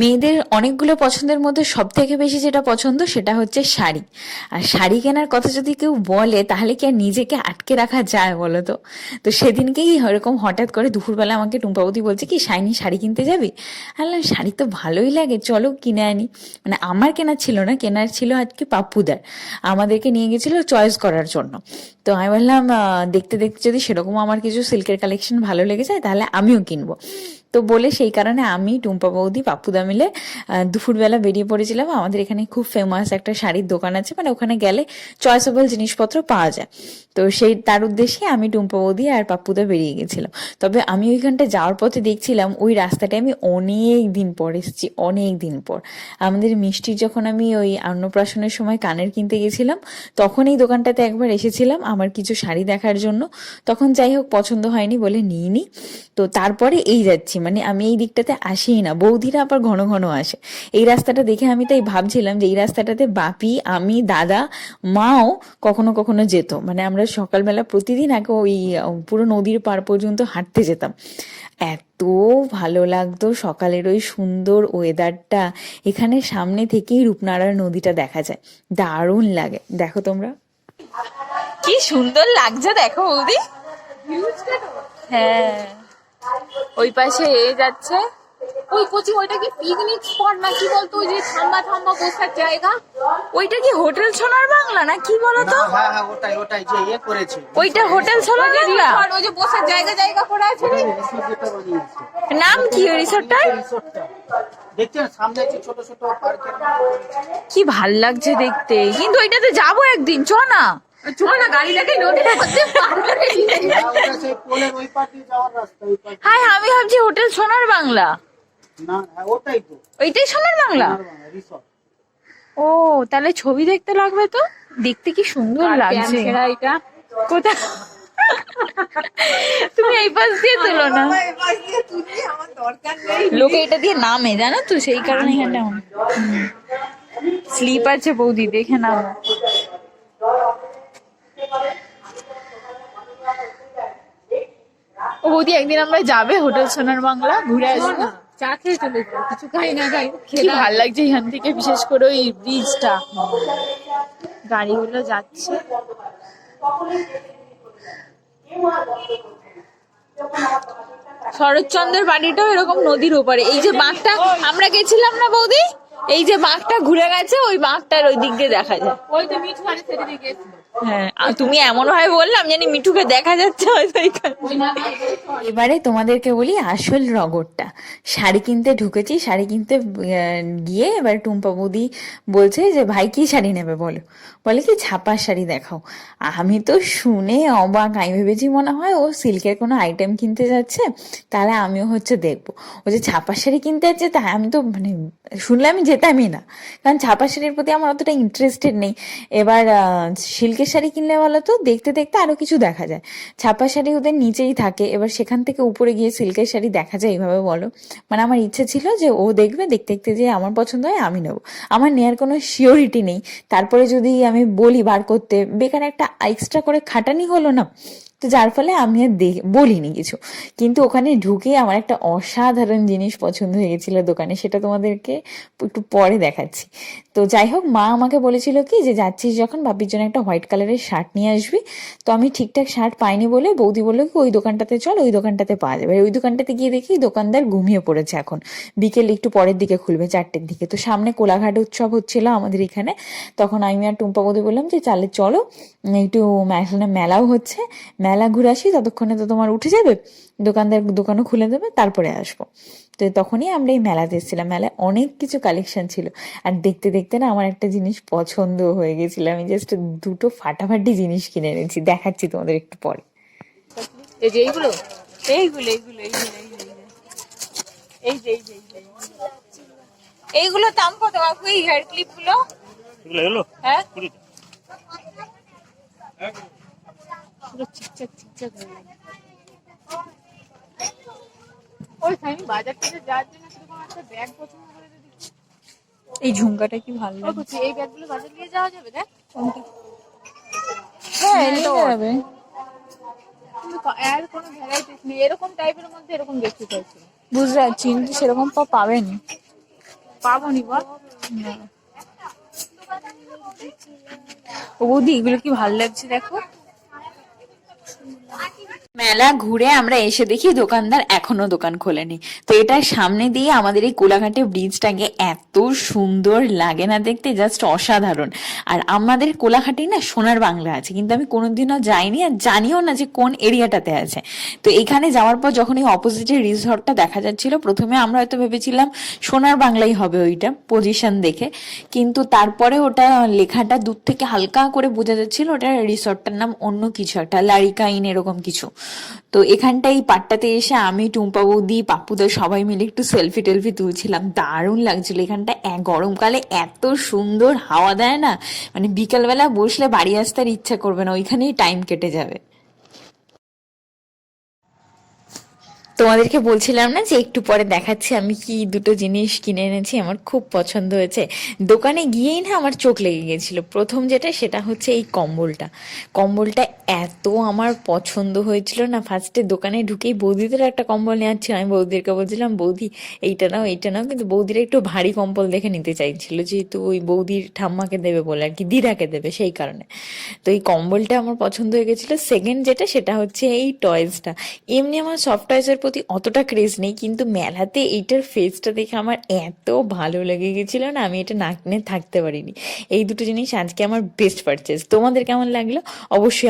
মেয়েদের অনেকগুলো পছন্দের মধ্যে সব থেকে বেশি যেটা পছন্দ সেটা হচ্ছে শাড়ি। আর শাড়ি কেনার কথা যদি কেউ বলে, তাহলে কি আর নিজেকে আটকে রাখা যায় বলো তো? তো সেদিনকেই এরকম হঠাৎ করে দুপুরবেলা আমাকে টুম্পাবতী বলছে, কি, শাইনি শাড়ি কিনতে যাবি? বললাম, শাড়ি তো ভালোই লাগে, চলো কিনে আনি। মানে আমার কেনার ছিল না, কেনার ছিল আজকে পাপ্পুদার। আমাদেরকে নিয়ে গেছিল চয়েস করার জন্য। তো আমি বললাম দেখতে দেখতে যদি সেরকম আমার কিছু সিল্কের কালেকশন ভালো লেগে যায়, তাহলে আমিও কিনবো। তো বলে সেই কারণে আমি টুম্পা বৌদি পাপ্পুদা মিলে দুপুরবেলা বেরিয়ে পড়েছিলাম। আমাদের এখানে খুব ফেমাস একটা শাড়ির দোকান আছে মানে ওখানে গেলে চয়েসেবল জিনিসপত্র পাওয়া যায়। তো সেই, তার উদ্দেশ্যে আমি টুম্পা বৌদি আর পাপ্পুদা বেরিয়ে গেছিলাম। তবে আমি ওইখানটা যাওয়ার পথে দেখছিলাম, ওই রাস্তাটা আমি অনেক দিন পর এসেছি, অনেক দিন পর। আমাদের মিষ্টির যখন আমি ওই অন্নপ্রাশনের সময় কানের কিনতে গেছিলাম, তখন এই দোকানটাতে একবার এসেছিলাম আমার কিছু শাড়ি দেখার জন্য। তখন যাই হোক, পছন্দ হয়নি বলে নিইনি। তো তারপরে এই যাচ্ছি মানে আমি এই দিকটাতে আসিই না। বৌদিরা আবার ঘন ঘন ঘন আসে। এই রাস্তাটা দেখে আমি তাই ভাবছিলাম যে এই রাস্তাটাতে বাপি, আমি, দাদা, মাও কখনো কখনো যেত। মানে আমরা সকালবেলা প্রতিদিন আগে ওই পুরো নদীর পার পর্যন্ত হাঁটতে যেতাম। এত ভালো লাগতো সকালের ওই সুন্দর ওয়েদারটা এখানে সামনে থেকেই রূপনারায়ণ নদীটা দেখা যায়। দারুণ লাগে। দেখো তোমরা। কি সুন্দর লাগছে দেখো বৌদি। হ্যাঁ। ওই পাশে এ যাচ্ছে। ওই কোচি ওইটা কি পিকনিক স্পট না কি বলতো ওই যে থাম্বা থাম্বা বসার জায়গা? ওইটা কি হোটেল সোনার বাংলা না কি বলতো? হ্যাঁ হ্যাঁ ওটাই ওটাই যে ইয়ে করেছে। ওইটা হোটেল সোনার বাংলা? আর ওই যে বসার জায়গা জায়গা করে আছে নাম কি ওই রিসোর্টটার রিসোর্টটা দেখছেন সামনে আছে ছোট ছোট পার্কের কি ভালো লাগছে দেখতে। কিন্তু ওইটাতে যাব একদিন চ না। হ্যাঁ আমি ভাবছি হোটেল সোনার বাংলা। না হ্যাঁ ওটাই তো। ওইটাই সোনার বাংলা? রিসোর্ট ও তাহলে ছবি দেখতে লাগবে তো? দেখতে কি সুন্দর লাগছে। এটা? কোথায়? তুমি এই পাশ দিয়ে তুলো না। লোকে এটা দিয়ে নামে জানো তো? সেই কারণে এখানটা স্লিপ আছে বৌদি দেখে নাও। ও বৌদি একদিন আমরা যাবে হোটেল সোনার বাংলা ঘুরে আসব? চা খেয়ে চলে কিছু খাই না খাই কি ভালো লাগছে এখান থেকে বিশেষ করে ওই ব্রিজটা গাড়িগুলো যাচ্ছে। শরৎচন্দ্রের বাড়িটাও এরকম নদীর ওপারে। এই যে বাঁধটা আমরা গেছিলাম না বৌদি? এই যে বাঁকটা ঘুরে গেছে ওই বাঁকটার ওই দিক দিয়ে দেখা যায়। ওই তো মিঠু মানে সেদিনে গেছিল হ্যাঁ আর তুমি এমন ভাবে বললাম জানি মিঠুকে দেখা যাচ্ছে হয়তো এবারে তোমাদেরকে বলি আসল রগরটা শাড়ি কিনতে ঢুকেছি শাড়ি কিনতে গিয়ে এবার টুম্পা বৌদি বলছে যে ভাই কি শাড়ি নেবে বলো? বলে কি ছাপার শাড়ি দেখাও। আমি তো শুনে অবাক আমি ভেবেছি মনে হয় ও সিল্কের কোনো আইটেম কিনতে যাচ্ছে তাহলে আমিও হচ্ছে দেখব। ও যে ছাপার শাড়ি কিনতে যাচ্ছে তা আমি তো মানে শুনলে আমি যেতামই না। কারণ ছাপা শাড়ির প্রতি আমার অতটা ইন্টারেস্টেড নেই। এবার সিল্কের শাড়ি কিনলে বলো তো, দেখতে দেখতে আরও কিছু দেখা যায়। ছাপা শাড়ি ওদের নিচেই থাকে। এবার সেখান থেকে উপরে গিয়ে সিল্কের শাড়ি দেখা যায়, এইভাবে বলো। মানে আমার ইচ্ছে ছিল যে ও দেখবে, দেখতে দেখতে যে আমার পছন্দ হয়, আমি নেব। আমার নেওয়ার কোনো শিওরিটি নেই। তারপরে যদি আমি বলি বার করতে, বেকার একটা এক্সট্রা করে খাটানি হলো না তো যার ফলে আমি আর বলিনি কিছু। কিন্তু ওখানে ঢুকে আমার একটা অসাধারণ জিনিস পছন্দ হয়ে গেছিল দোকানে, সেটা তোমাদেরকে একটু পরে দেখাচ্ছি। তো যাই হোক, মা আমাকে বলেছিল কি যে যাচ্ছিস যখন বাপির জন্য একটা হোয়াইট কালারের শার্ট নিয়ে আসবি। তো আমি ঠিকঠাক শার্ট পাইনি বলে বৌদি বলল কি, ওই দোকানটাতে চল, ওই দোকানটাতে পাওয়া যাবে। ওই দোকানটাতে গিয়ে দেখি দোকানদার ঘুমিয়ে পড়েছে এখন। বিকেল একটু পরের দিকে খুলবে, চারটের দিকে। তো সামনে কোলাঘাট উৎসব হচ্ছিল আমাদের এখানে। তখন আমি আর টুম্পা বৌদি বললাম যে চালে চলো, একটু মেলাও হচ্ছে। মেলা ঘুরে আসি ততক্ষণে তো তোমার উঠে যাবে দোকানদার দোকানও খুলে দেবে তারপরে আসব। তো তখনই আমরা এই মেলাতে এসেছিলাম। মেলায় অনেক কিছু কালেকশন ছিল। আর দেখতে দেখতে না আমার একটা জিনিস পছন্দ হয়ে গেছিল। আমি জাস্ট দুটো ফাটাফাটি জিনিস কিনে এনেছি। দেখাচ্ছি তোমাদের একটু পরে। এই যে এইগুলো? এইগুলো এইগুলো এইগুলো এই যে এই যে দাম কত? কাকু এই হেয়ার ক্লিপগুলো? হ্যাঁ? পুরো চিকচাক চিকচাক হয়ে গেছে। ওই আমি বাজার থেকে যাওয়ার জন্য সেরকম একটা ব্যাগ পছন্দ করে এই ঝুমকাটা কি ভালো ওই লাগে? কুচি, এই ব্যাগগুলো বাজার নিয়ে যাওয়া যাবে দেখ। হ্যাঁ নিয়ে যাবে। কিন্তু কোনো ভ্যারাইটিস নেই। এরকম টাইপের মধ্যে এরকম দেখতে চাইছি বুঝতে পারছি কিন্তু সেরকম পাবেন। পাবো নি। বল ও বৌদি এগুলো কি ভালো লাগছে দেখো? Aquí মেলা ঘুরে আমরা এসে দেখি দোকানদার এখনও দোকান খোলেনি। তো এটার সামনে দিয়ে আমাদের এই কোলাঘাটে ব্রিজটাকে এত সুন্দর লাগে না দেখতে জাস্ট অসাধারণ। আর আমাদের কোলাঘাটেই না সোনার বাংলা আছে, কিন্তু আমি কোনোদিনও যাইনি আর জানিও না যে কোন এরিয়াটাতে আছে। তো এখানে যাওয়ার পর যখন এই অপোজিটের রিসর্টটা দেখা যাচ্ছিল, প্রথমে আমরা হয়তো ভেবেছিলাম সোনার বাংলাই হবে ওইটা পজিশন দেখে, কিন্তু তারপরে ওটা লেখাটা দূর থেকে হালকা করে বোঝা যাচ্ছিল, ওটা রিসর্টটার নাম অন্য কিছু একটা, লারিকা ইন এরকম কিছু। তো এখানটাই পাটটাতে এসে আমি, টুম্পা বৌদি পাপুদা সবাই মিলে একটু সেলফি টেলফি তুলছিলাম। দারুণ লাগছিল এখানটা। গরমকালে এত সুন্দর হাওয়া দেয় না মানে বিকালবেলা বসলে বাড়ি আসতে আর ইচ্ছা করবে না, ওইখানেই টাইম কেটে যাবে। তোমাদেরকে বলছিলাম না যে একটু পরে দেখাচ্ছি, আমি কি দুটো জিনিস কিনে এনেছি, আমার খুব পছন্দ হয়েছে। দোকানে গিয়েই না আমার চোখ লেগে গেছিল প্রথম যেটা, সেটা হচ্ছে এই কম্বলটা। কম্বলটা এত আমার পছন্দ হয়েছিল না ফার্স্টে দোকানে ঢুকেই বৌদিদের একটা কম্বল নেওয়ার ছিল। আমি বৌদিদেরকে বলছিলাম, বৌদি, এইটা নাও এইটা নাও। কিন্তু বৌদিরা একটু ভারী কম্বল দেখে নিতে চাইছিল, যেহেতু ওই বৌদির ঠাম্মাকে দেবে বলে আর কি, দিদাকে দেবে সেই কারণে। তো এই কম্বলটা আমার পছন্দ হয়ে গেছিল। সেকেন্ড যেটা, সেটা হচ্ছে এই টয়েসটা এমনি আমার সফট টয়েসের প্রতি অতটা ক্রেজ নেই, কিন্তু মেলাতে এইটার ফেসটা দেখে আমার এত ভালো লেগে গেছিল না, আমি এটা না কিনে থাকতে পারিনি। এই দুটো জিনিস আজকে আমার বেস্ট পারচেস তোমাদের কেমন লাগল? অবশ্যই